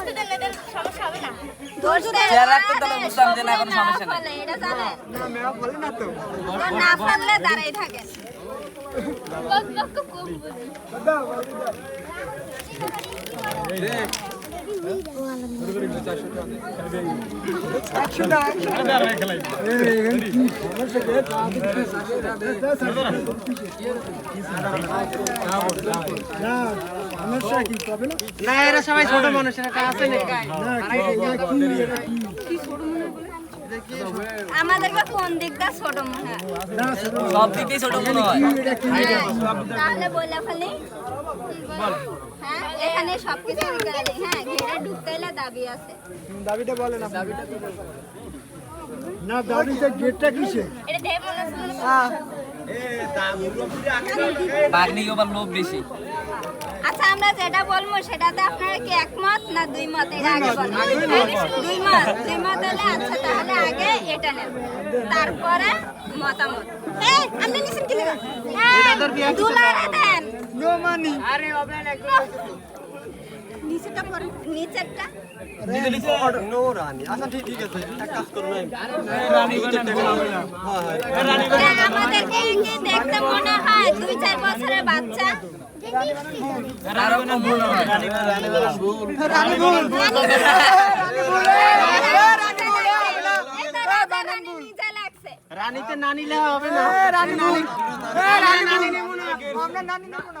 দোষীদের এদের সমস্যা হবে না না, কোনো সবাই সমস্যা নেই। ফলে, এটা জানেন? না মেয়া বলে না তো তো না ফেললে দাঁড়াই টাকা না না? না এরা সবাই ছোট মানুষ এরা আছে না না কি? এটা কি এটা কি আমাদেরকে কোন দিকটা ছোট মনে হয়? সব দিকেই ছোট মনে হয়। কি এটা কি হ্যাঁ, তাহলে বলে ফেলি। হ্যাঁ এখানে সবকিছু গেলে হ্যাঁ ঘেরে ঢুকতে দাবি আছে। দাবিটা বলেন আপনি। না দাবিটা গেটটা কিসে এটা মনে হচ্ছে। লোভ বেশি। আচ্ছা আমরা যেটা বলব সেটাতে আপনারা কি একমত না দুই মত এটা আগে দুই মত দুই মত হলে আচ্ছা তাহলে আগে এটা নেব। তারপরে মতামত। এই আপনি নিছেন কি? লাগা দুলারে দেন। No money. নিচেটা পরে নিচেরটা নো রানী আচ্ছা ঠিক ঠিক আছে এক কাজ করো না হ্যাঁ, আমাদেরকে দেখতে মনে হয় দুই চার বছরের বাচ্চা আরও কম মনে হয় নিজে লাগছে রানীতে না নিলে হবে না রানী নানি রানী না আমরা নানি নেব না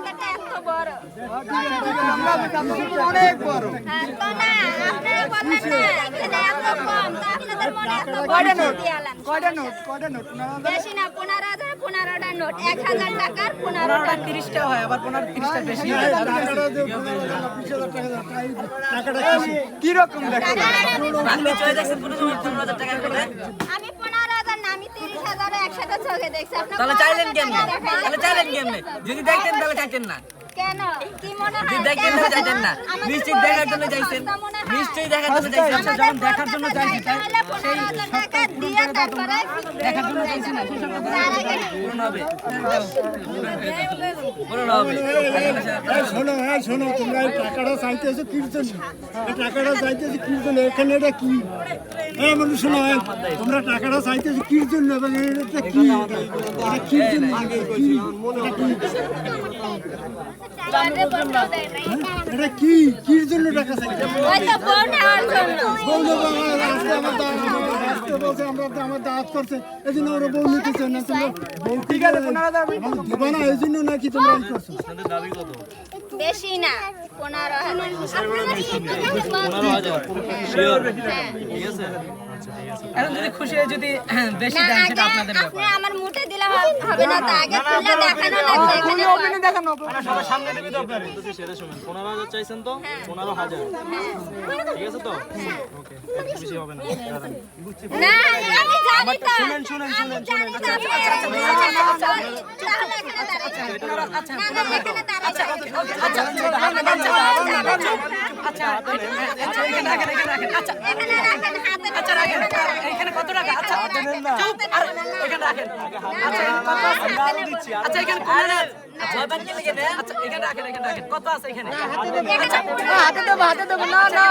আপনাদেরটা এত বড় অনেক বড় হ্যাঁ, না আপনারা বললেন না এখানে এত কম তো আপনাদের মনে এত বড় দিয়ালাম কয়টা নোট কয়টা নোট বেশি না পনেরো হাজার পনেরোটা নোট এক হাজার টাকার পনেরোটা তিরিশটা হয় আবার পনেরো তিরিশটা বেশি টাকাটা যে বিশ হাজার টাকা টাকা- টাকাটা কিসে? কি রকম দেখো বাগনি চলে যাচ্ছেন কোনো সময় পনেরো হাজার টাকা করে আমি তাহলে চাইলেন কেমনে? তাহলে চাইলেন কেমনে? যদি দেখতেন তাহলে চাইতেন না। মনে হয়? নিশ্চয়ই দেখার জন্য নিশ্চয়ই দেখার জন্য যখন দেখার পনেরো হাজার টাকা দিয়ে তারপরে দেখার জন্য চাইছি না সেই সঙ্গে পূরণ হবে পূরণ হবে শোনো হ্যাঁ শোনো তোমরা এই টাকাটা চাইতেছো কির জন্য এই টাকাটা চাইতেছো কির জন্য এখানে এটা কি হ্যাঁ বন্ধু শোনো হ্যাঁ, তোমরা টাকাটা চাইতেছো কির জন্য এবং এটা কি এটা কি এটা কি? কির জন্য টাকা আমার দাঁত আজকে আমরা তো করছে। এই জন্য ওরা বউ নিতেছে না তোমরা ঠিক আছে না এই জন্য নাকি তোমরা করছ? বেশি না পনেরো হাজার। এখন যদি খুশি হয়ে যদি বেশি দেন সেটা আপনাদের ব্যাপার আমার মুঠে দিলে হবে- না তো আগে খুলে দেখানো লাগবে এখানে দেখানো পনেরো হাজার চাইছেন তো পনেরো হাজার ঠিক আছে তো ওকে বেশি হবে না না আমি জানি তো শুনেন শুনেন শুনেন জানি তো আপনি এরকম বলছেন না, sorry। তাহলে এখানে দাঁড়ান। আচ্ছা না, না, এখানে দাঁড়ান। আচ্ছা আচ্ছা আচ্ছা আচ্ছা এখানে রাখেন, হাতে আচ্ছা এখানে কত টাকা? আচ্ছা চুপ আর এখানে রাখেন। আচ্ছা এখানে কত আছে? আচ্ছা এখানে কোন আচ্ছা আচ্ছা এখানে রাখেন এখানে রাখেন। কত আছে এখানে? আচ্ছা হাতে দেবো হাতে দেবো না না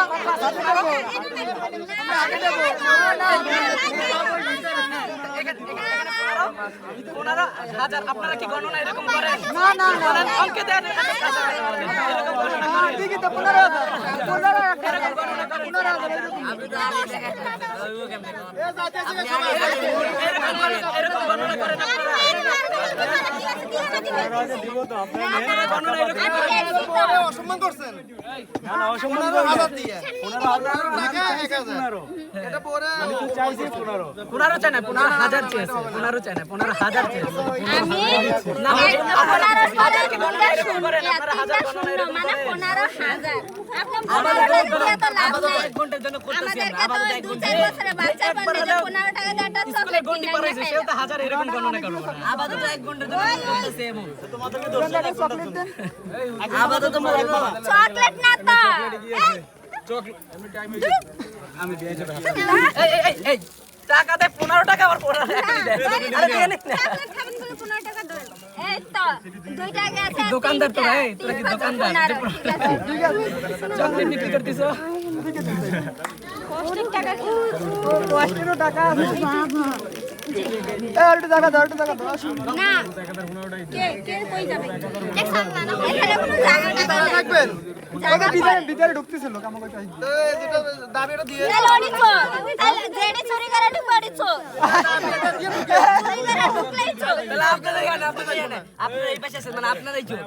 পনেরো পনেরো হাজার আপনারা কি গণনা এরকম করেন? না না না। অঙ্কে দেন এরকম গণনা করেন। ঠিকই তো পনেরো হাজার পনেরো এরকম গণনা করেন পনেরো হাজার এরকম এরকম এরকম গণনা করেন আপনারা গণনা এরকম করেন অসম্মান করছেন না না অসম্মান হাজার দিয়ে পনেরো হাজার টাকা এক হাজার এটা পরে আমি তো চাইছি পনেরো পনেরো চাই না পনেরো হাজার চেয়েছে পনেরো চাই না পনেরো হাজার আমি না, হাজার মানে করেন হাজার। দিয়ে দিয়ে চকলেট না। তো হাজার এরকম গণনা করব না। আপাতত এক ঘণ্টার জন্য করতেছে এমন। আপাতত করো চকলেট না তো। এই এই, এই এই। টাকা দেয় পনেরো টাকা আবার পনেরো টাকা। চকলেট। এই তো ভাই তোরা, কি দোকানদার দোকানদার? পনেরো, ঠিক আছে। চকলেট বিক্রি করতেছো পঁচিশ টাকা না কে কে কই যাবে দেখছেন না না, এখানে কোনো জায়গা টাকা নাই। থাকবেন জায়গা পায়। ভিতরে ঢুকতেছিল কামাকাটা তো এই যেটা দাবিটা দিয়ে তাহলে অনেক চোর। চুরি করে ঢুকবে অনেক চোর। চুরি করে ঢুকলেই চোর। তাহলে আপনারা এখানে আপনারা এখানে আপনারা এই পাশে আছেন মানে আপনারাই চোর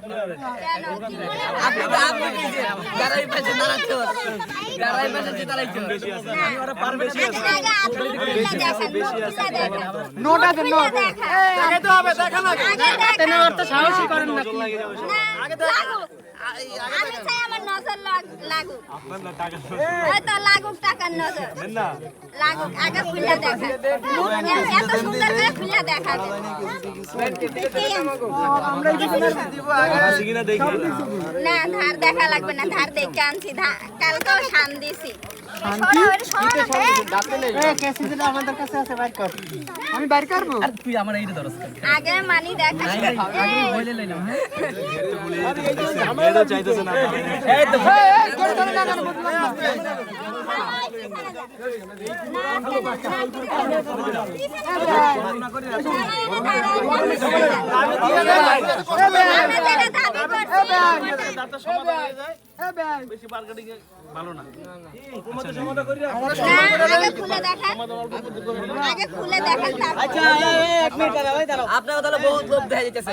কেন? কি মনে হয়? আপনি তো আপনি কি যে যারা এই পাশে তারা চোর যারা এই পাশে তারাই চোর আমি ওরা পারবে না আগে আগে আপনি খুলে দেখেন, নোট আছে নোট। হবে দেখা না আগে দেখেন। তো সাহসী করেন না না, লাগুক। আমি চাই আমার নজর লাগ- লাগুক। এই তো লাগুক টাকার নজর। লাগুক, আগে খুলে দেখেন। এত সুন্দর করে খুলে দেখাবেন। না ধার দেখা লাগবে না ধার দেখে আনছি কালকেও শান দিছি ক্যাসিটা আমাদের কাছে আছে বাইর কর। আমি বাইর করব? আর তুই আমার এইটা ধরস আগে মানি দেখা নাই, নাই, আগে বলে লইলাম হ্যাঁ? আগে খুলে দেখান খুলে দেখান তারপর আপনাকে তাহলে বহুত লোভ দেখা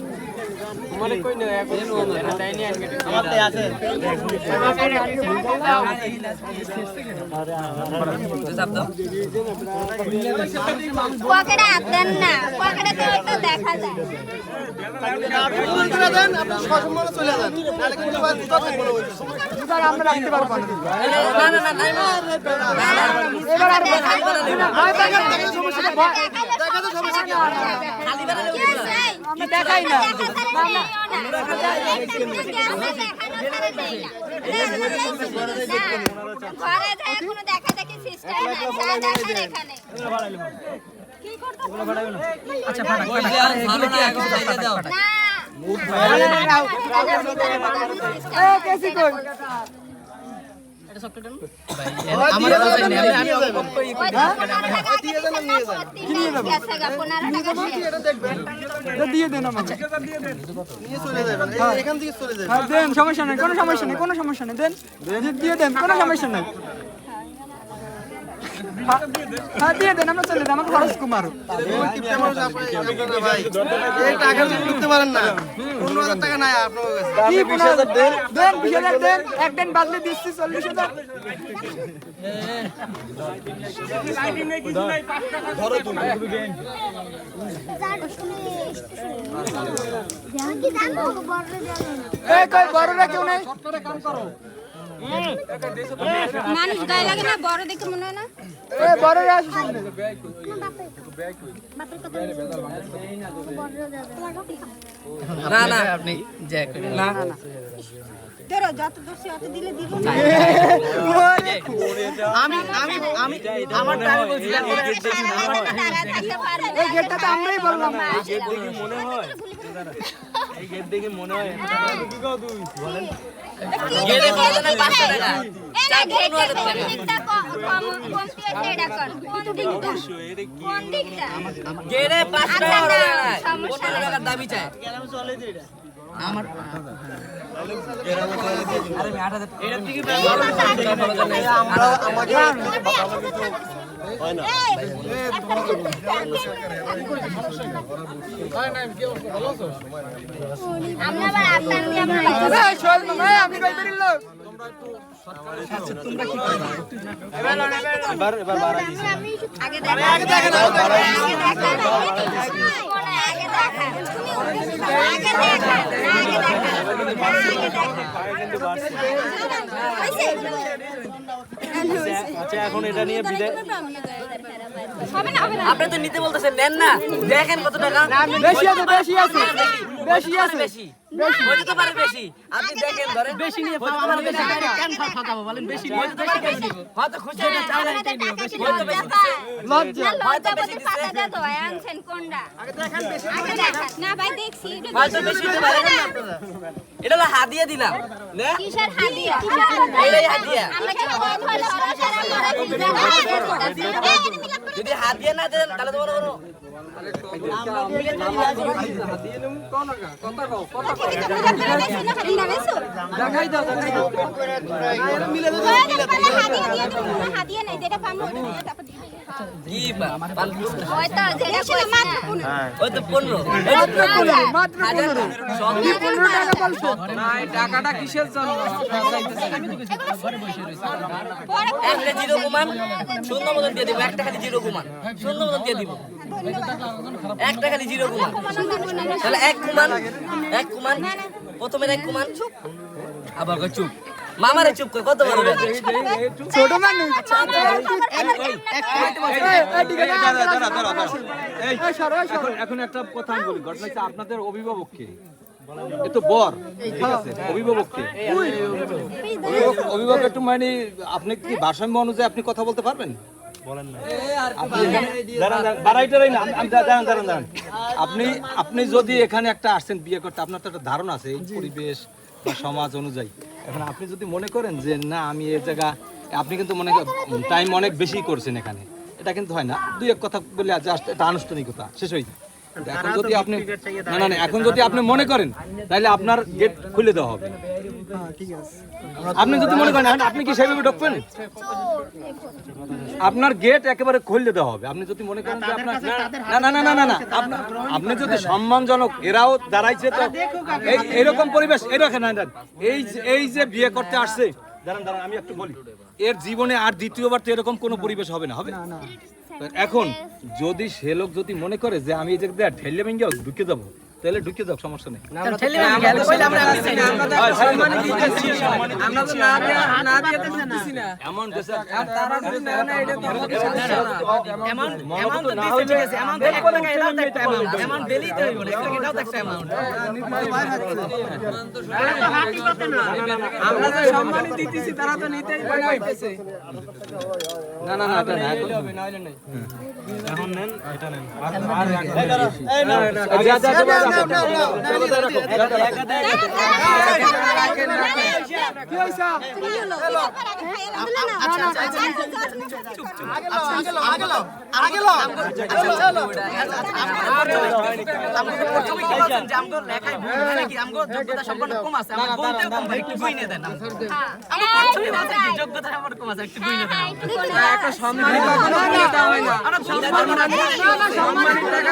পকেটে হাত দেন না। পকেটে তো ওই দেখা যায়। আপনি বলতে না দেন আপনি সসম্মানে চলে যান। নাহলে কিন্তু আবার দিতে থাকব না বলছি। আমরা রাখতে পারব না। না না না নাই এবার আর ভয় সমস্যা নেই দেখাতে সমস্যা কি খালি বেলা আমরা দেখাই না আচ্ছা দাও দেন। আর নিয়ে যান পনেরো এটা দেখবেন দিয়ে দেন আমাকে। নিয়ে চলে যাবেন এই- এখান থেকে চলে যাবেন। হ্যাঁ দেন সমস্যা নেই কোনো সমস্যা নেই কোনো সমস্যা নেই দেন। দিয়ে দেন কোনো সমস্যা নেই। হাজার বড়রা কেউ নেই? মানুষ গায়ে লাগে না বড় দেখে মনে হয় না? এই বড়রা আসে সামনে। না না। আপনি না না তোর যত দোষী অত দিলে দিব আমি আমি আমি আমার টাকা বলছি এই গেটটা তো আমরাই বললাম। গেলে কত না 500 টাকা চাপ কোন দিকটা কম কমতি আছে এটা কোন কোন দিকটা? কোন দিকটা? গেলে 500 টাকা না, ওরা সমস্যা 15 টাকার দাবি চায়। আমার আরে আমি 8000 এটার থেকে আমরা আমাকে আমরা আবার আপনার দিয়ে আমরা এই, শোন, এই, আপনি কই বেরিয়ে লোক? আগে দেখা আচ্ছা এখন এটা নিয়ে বিদায় হবে না হবে না। আপনি তো নিতে বলতেছেন নেন না। দেখেন কত টাকা। বেশি আছে বেশি আছে। বেশি আছে? বেশি? হইতে তো পারে বেশি। আপনি দেখেন ধরেন। বেশি নিয়ে আমার বেশি। কেন ঠকাবো বলেন? বেশি হইতে পারে বেশি। হয়তো খুশি হয়ে চাই না এটাই নিও। বেশি। হয়তো বেশি দিছে লজ্জা পাতা তো আনছেন কোনটা? আগে দেখান না ভাই দেখছি এটা হয়তো বেশি দিতে পারে না। এটা হলো হাদিয়া দিলাম। না? কিসের হাদিয়া? এটাই হাদিয়া। আমরা কি হলো যদি হাদিয়া না দেন তাহলে তো বড় দেখাই দাও দেখাই দাও হাদিয়া নাই যেটা পাবো দিয়ে তারপর দিয়ে দিবি। কি বা পাল হয়তো যেটা কইছি মাত্র কোনো ওই তো 15 মাত্র পনেরো মাত্র পনেরো সব কি পনেরো টাকা বলছো একটা জিরো কুমান শূন্য মতন একটা খালি শূন্য দিব একটা খালি তাহলে এক কুমান এক কুমান প্রথমে এক কুমান চুপ আবার চুপ মামারে চুপ কই কত বড় ছোট মানুষ এখন একটা কথা আমি বলি ঘটনা হচ্ছে আপনাদের অভিভাবক কে এ বর ঠিক আছে অভিভাবক অভিভাবক- অভিভাবক একটু মানে আপনি কি ভারসাম্য অনুযায়ী আপনি কথা বলতে পারবেন আপনি। আপনি আপনি যদি এখানে একটা আসছেন বিয়ে করতে আপনার তো একটা ধারণা আছে এই পরিবেশ বা সমাজ অনুযায়ী এখন আপনি যদি মনে করেন যে, না, আমি এই জায়গা আপনি কিন্তু মনে টাইম অনেক বেশি করছেন এখানে। এটা কিন্তু হয় না। দুই এক কথা বলে এটা আনুষ্ঠানিকতা, শেষ হয়ে যায়। এখন যদি আপনি না না না এখন যদি আপনি মনে করেন তাহলে আপনার গেট খুলে দেওয়া হবে। আপনি যদি মনে করেন আপনি কি সেভাবে ঢুকবেন? আপনার গেট একেবারে খুলে দেওয়া হবে। আপনি যদি মনে করেন যে আপনার না না না না না না আপনি যদি সম্মানজনক এরাও দাঁড়াইছে তো এই এরকম পরিবেশ না, এই এই যে বিয়ে করতে আসছে দাঁড়ান দাঁড়ান আমি একটু বলি। এর জীবনে আর দ্বিতীয়বার তো এরকম কোনো পরিবেশ হবে না হবে? এখন, যদি সে লোক যদি মনে করে যে আমি এই জায়গায় ঠেলে ভেঙে ঢুকে যাব তাহলে ঢুকে যাও সমস্যা নেই আমরা। হয়, হয়, যে সম্মানী দিতেছি তারা তো নিতেই না না না এটা না এখন হবে না হলে নাই এখন নেন এটা নেন আর আর মানে যোগ্যতা সম্পন্ন কম আছে আমার বলতেও কম ভাই একটু গুইনে দেন আমার যোগ্যতা আমার কম আছে একটু গুইনে দেন একটা সম্মানী কখনো গুইনে দেওয়া হয় না আমরা সম্মানী না না সম্মানী টাকা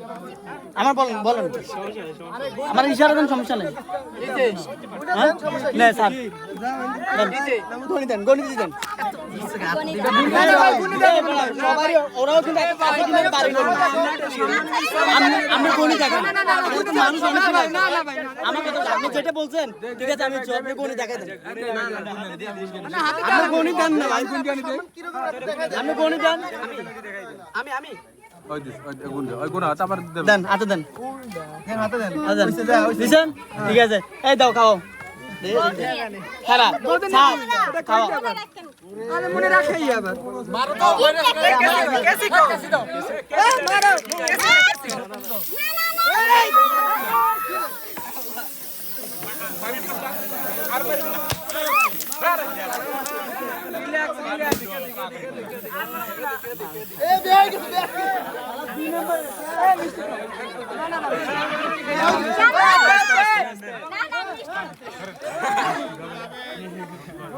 আমার বলেন বলেন আমার ইশারা দেন সমস্যা নেই হ্যাঁ? না স্যার গণিত দেন গণিত দেন ওরাও কিন্তু একটা পাশে কিন্তু একটা বাড়ি করবে। আমি- আমি গণিত দেখান মানুষ অনেক আমার কথা আপনি যেটা বলছেন ঠিক আছে আমি আপনি গণিত দেখাই দেন আপনি গণিত দেন না ভাই আপনি গণিত দেন আমি আমি দেন হাতে দেন হাতে দেন দিছেন ঠিক আছে এই দাও খাও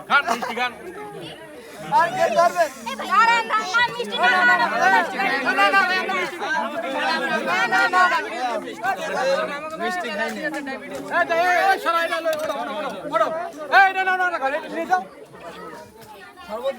গান মিষ্টি গান আর কে ধরবে দাঁড়ান দাঁড়ান মিষ্টি না না না না না মিষ্টি না না না মিষ্টি খাই না এই সরাই না লই ওড়ো ওড়ো ওড়ো এই না না না ঘরে নিয়ে যাও সর্বত